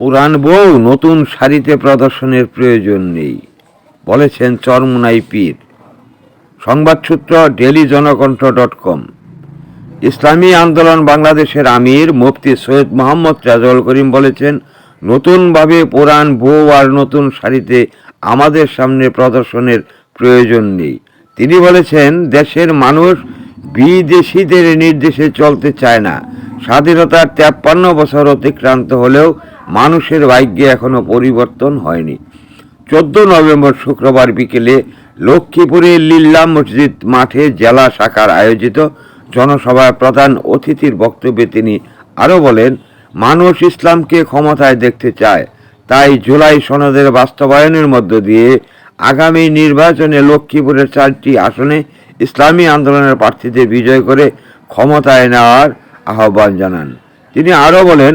পুরান বউ নতুন শাড়িতে প্রদর্শনের প্রয়োজন নেই, বলেছেন চরমুনাই পীর। সংবাদসূত্র daily Janakantha dot com. Islami Andolan বাংলাদেশের আমির মুফতি সৈয়দ মোহাম্মদ রাজল করিম বলেছেন, নতুনভাবে পুরান বউ আর নতুন শাড়িতে আমাদের সামনে প্রদর্শনের প্রয়োজন নেই। তিনি বলেছেন, দেশের মানুষ বিদেশিদের নির্দেশে চলতে চায় না। স্বাধীনতার তেপ্পান্ন বছর অতিক্রান্ত হলেও মানুষের ভাগ্যে এখনও পরিবর্তন হয়নি। চোদ্দ নভেম্বর শুক্রবার বিকেলে লক্ষ্মীপুরের লিল্লা মসজিদ মাঠে জেলা শাখার আয়োজিত জনসভায় প্রধান অতিথির বক্তব্যে তিনি আরও বলেন, মানুষ ইসলামকে ক্ষমতায় দেখতে চায়, তাই জুলাই সনদের বাস্তবায়নের মধ্য দিয়ে আগামী নির্বাচনে লক্ষ্মীপুরের চারটি আসনে ইসলামী আন্দোলনের প্রার্থীদের বিজয় করে ক্ষমতায় নেওয়ার আহ্বান জানান। তিনি আরও বলেন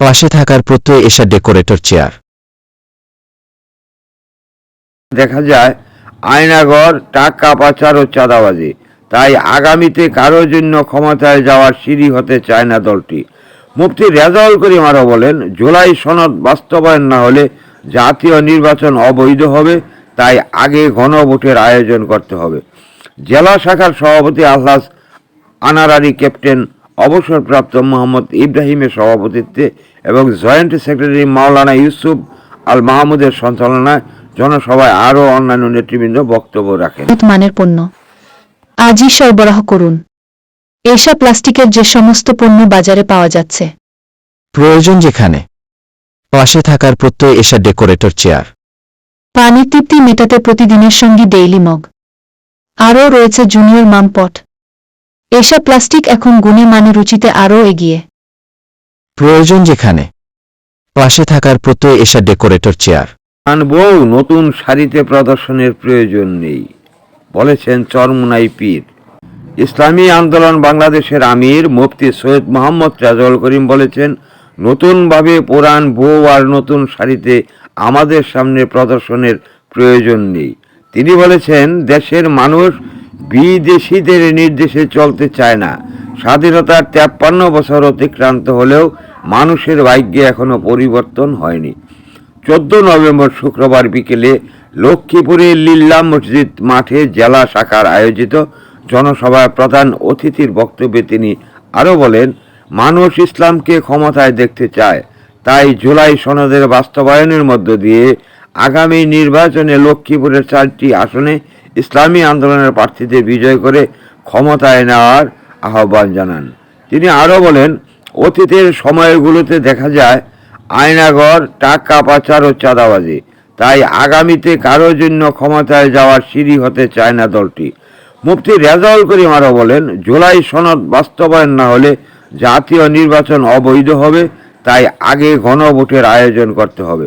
পাশে থাকার প্রত্যয় এসা ডেকোরেটর চেয়ার। দেখা যায় আয়নাগর টাকা পাচার ও চাঁদাবাজি। তাই আগামীতে কারও জন্য ক্ষমতায় যাওয়ার সিঁড়ি হতে চায় না দলটি। মুফতি রেজাউল করিম আরও বলেন, জুলাই সনদ বাস্তবায়ন না হলে জাতীয় নির্বাচন অবৈধ হবে, তাই আগে গণভোটের আয়োজন করতে হবে। জেলা শাখার সভাপতি আহ্লাস আনারারি ক্যাপ্টেন অবসরপ্রাপ্ত মোহাম্মদ ইব্রাহিমের সভাপতিত্বে এবং জয়েন্ট সেক্রেটারি মাওলানা ইউসুফ আল মাহমুদের সঞ্চালনায় জনসভায় আরও অন্যান্য নেতৃবৃন্দ বক্তব্য রাখেন। মানের পণ্য। আজই সরবরাহ করুন। এসা প্লাস্টিকের যে সমস্ত পণ্য বাজারে পাওয়া যাচ্ছে। প্রয়োজন যেখানে পাশে থাকার প্রত্যয় এসা ডেকোরেটর চেয়ার। পানির তৃপ্তি মেটাতে প্রতিদিনের সঙ্গী ডেইলি মগ। আরও রয়েছে জুনিয়র মামপট। এসা প্লাস্টিক এখন গুণে মানে রুচিতে আরও এগিয়ে। প্রয়োজন যেখানে পাশে থাকার প্রত্যয় এসা ডেকোরেটর চেয়ার। আন বউ নতুন শাড়িতে প্রদর্শনের প্রয়োজন নেই বলেছেন চরমুনাই পীর। ইসলামী আন্দোলন বাংলাদেশের আমির মুফতি সৈয়দ মোহাম্মদ রাজল করিম বলেছেন নতুনভাবে পুরান বউ আর নতুন শাড়িতে আমাদের সামনে প্রদর্শনের প্রয়োজন নেই। তিনি বলেছেন দেশের মানুষ বিদেশিদের নির্দেশে চলতে চায় না। স্বাধীনতার তেপ্পান্ন বছর অতিক্রান্ত হলেও মানুষের ভাগ্যে এখনও পরিবর্তন হয়নি। চোদ্দ নভেম্বর শুক্রবার বিকেলে লক্ষ্মীপুরের লিল্লা মসজিদ মাঠে জেলা শাখার আয়োজিত জনসভায় প্রধান অতিথির বক্তব্যে তিনি আরও বলেন, মানুষ ইসলামকে ক্ষমতায় দেখতে চায়। তাই জুলাই সনদের বাস্তবায়নের মধ্য দিয়ে আগামী নির্বাচনে লক্ষ্মীপুরের চারটি আসনে ইসলামী আন্দোলনের প্রার্থীদের বিজয় করে ক্ষমতায় নেওয়ার আহ্বান জানান। তিনি আরও বলেন, অতীতের সময়গুলোতে দেখা যায়, আয়নাগর, টাকা পাচার ও চাঁদাবাজি। তাই আগামীতে কারোর জন্য ক্ষমতায় যাওয়ার সিঁড়ি হতে চায় না দলটি। মুফতি রেজাউল করিম আরও বলেন, জুলাই সনদ বাস্তবায়ন না হলে জাতীয় নির্বাচন অবৈধ হবে, তাই আগে গণভোটের আয়োজন করতে হবে।